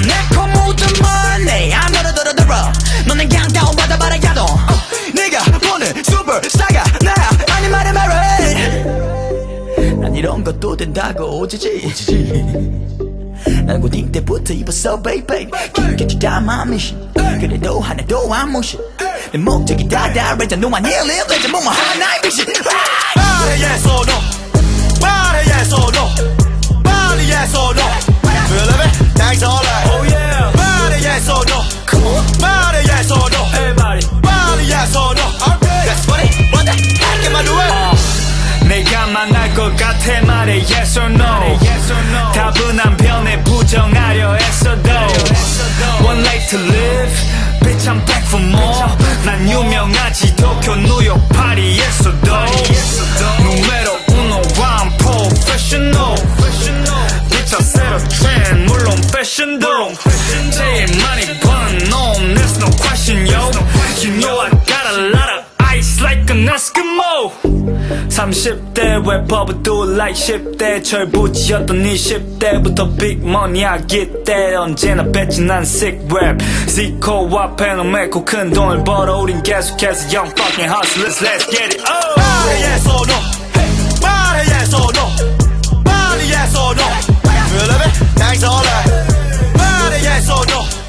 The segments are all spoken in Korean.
넌 내코 모든 money 안 들어 들어 들어 너는 그냥 다운받아 봐라야도 uh, 네가 보는 슈퍼스타가 나야 아니 말해 말해 난 이런 것도 된다고 오지지 오지지 난 고딩 때부터 입었어 baby 기억했지 다 맘이 그래도 하나도 안 무시 내 목적이 다 다르자 너만 일일 레자 몸만 하나의 빛이 나의 손으로 30대 래퍼부 do like 10대 철부지였던 20대부터 빅머니 아기 때 언제나 뺐지 난 sick rap 지코와 펜을 메고 큰 돈을 벌어 우린 계속해서 young fucking hustlers let's get it oh. 말해 yes or no 말해 yes or no 말해 yes or no You love it? Thanks all right 말해 yes or no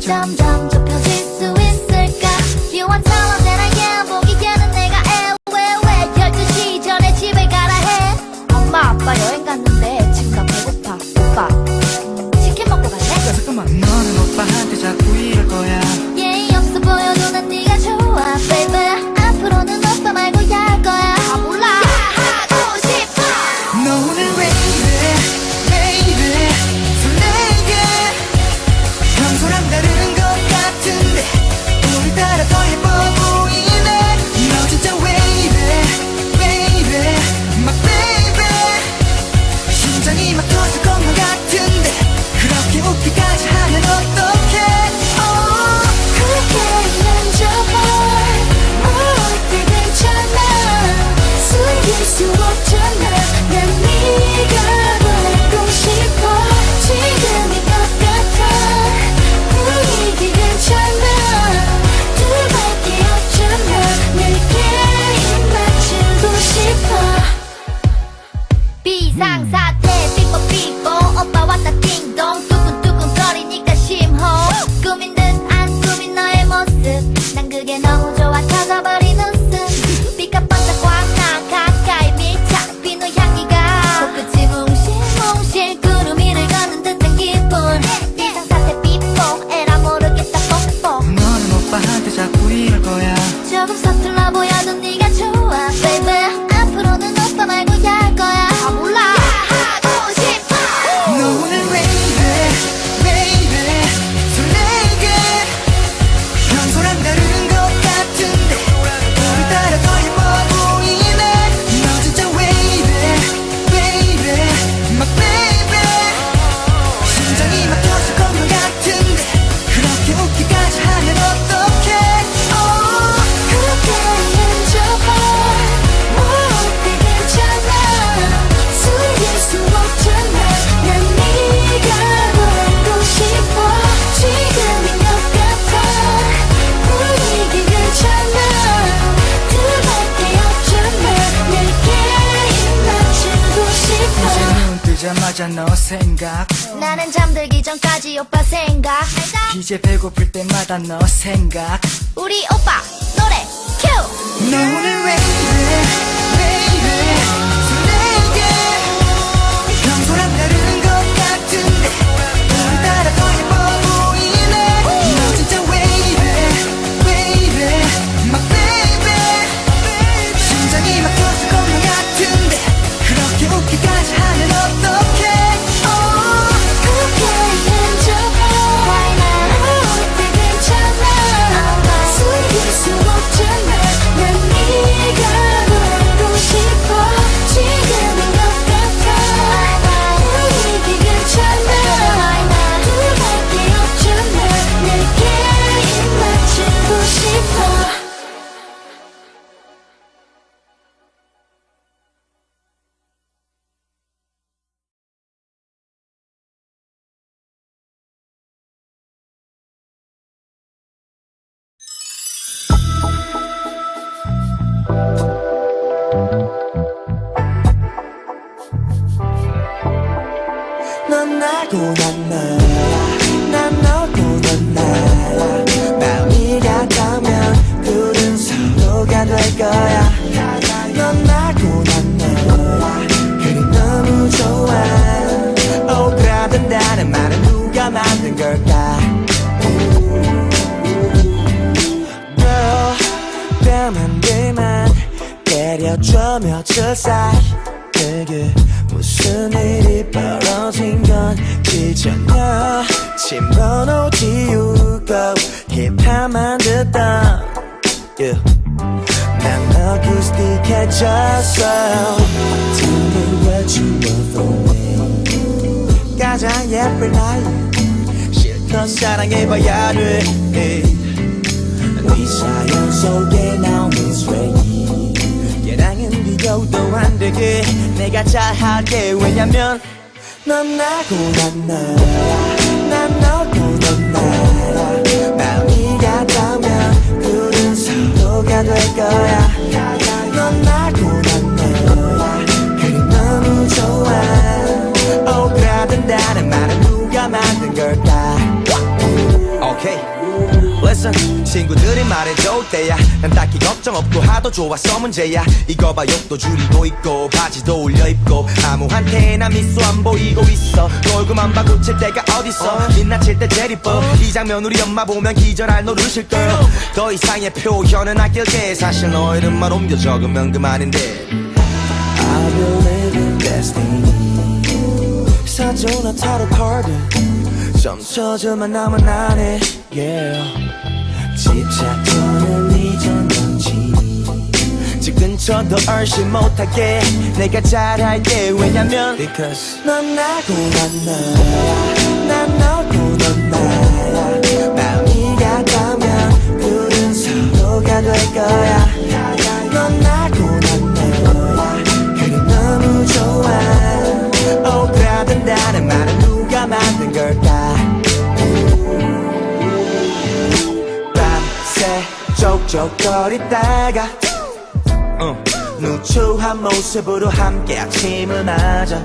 점점 좁혀질 수 있을까? You are taller than I am 보기에는 내가 애왜왜? 12시 전에 집에 가라 해. 엄마 아빠 여행 갔는데 Đèn. 맞아 너 생각. 나는 잠들기 전까지 오빠 생각. 알다? 이제 배고플 때마다 너 생각. 우리 오빠 노래 큐 너 오늘 왜 그래? oh 어쿠스틱해졌어 Tell me what you want from me. 가장 예쁠 나이 실컷 사랑해봐야 돼. hey. 네 사연 속에 나오는 스웨이 얘랑은 비교도 안 되게 내가 잘할게. 왜냐면 넌 나고 난 너야 친구들이 말해줄 때야? 난 딱히 걱정 없고 하도 좋아서 문제야. 이거 봐 욕도 줄이고 있고 바지도 올려 입고. 아무한테나 미소 안 보이고 있어. 너 얼굴만 봐 고칠 때가 어딨어? 민낯일 때 제일 이뻐. 이 장면 우리 엄마 보면 기절할 노릇일걸 더 이상의 표현은 아낄게 사실 너 이름만 옮겨 적으면 그만인데. I believe in destiny 사조나 타로 카드. 점쳐져만 나면 안해 yeah. 집착하는 이전 넘치니 집 근처도 얼씬 못하게 내가 잘할게. 왜냐면 Because 넌 나고 난 너야. 난 너고 넌 나야. 마음이 같다면 둘은 서로가 될 거야 족족거리다가. 어, 누추한 모습으로 함께 아침을 맞아.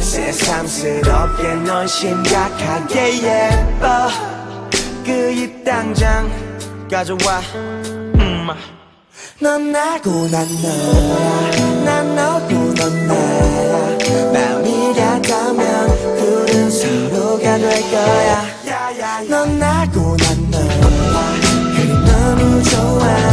새삼스럽게 넌 심각하게 예뻐. 그 입 당장 가져와. 음. 넌 나고 난 너야. 난 너고 넌 나야. 마음이 같다면 둘은 서로가 될 거야. 넌 나고 난 너야 그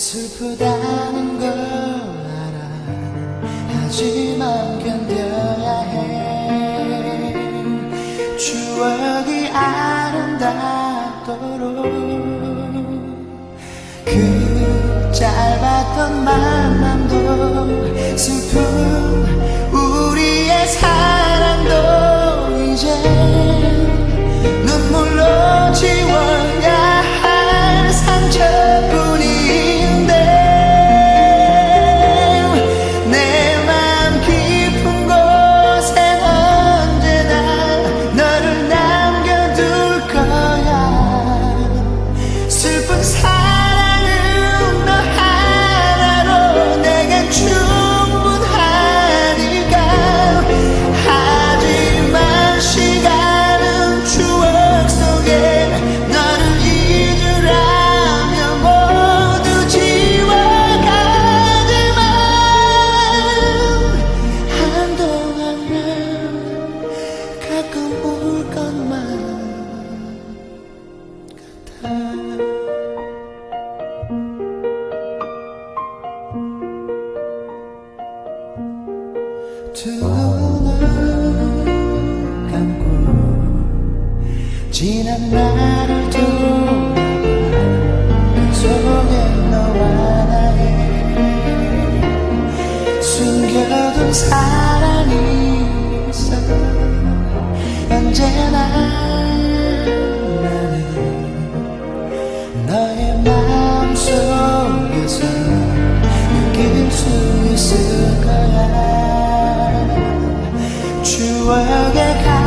슬프다는 걸 알아. 하지만 견뎌야 해. 추억이 아름답도록 그 짧았던 만남도 슬픈 우리의 사랑도 이제 두 눈을 감고 지난 나를 돌아봐 속에 너와 나의 숨겨둔 사랑 추억의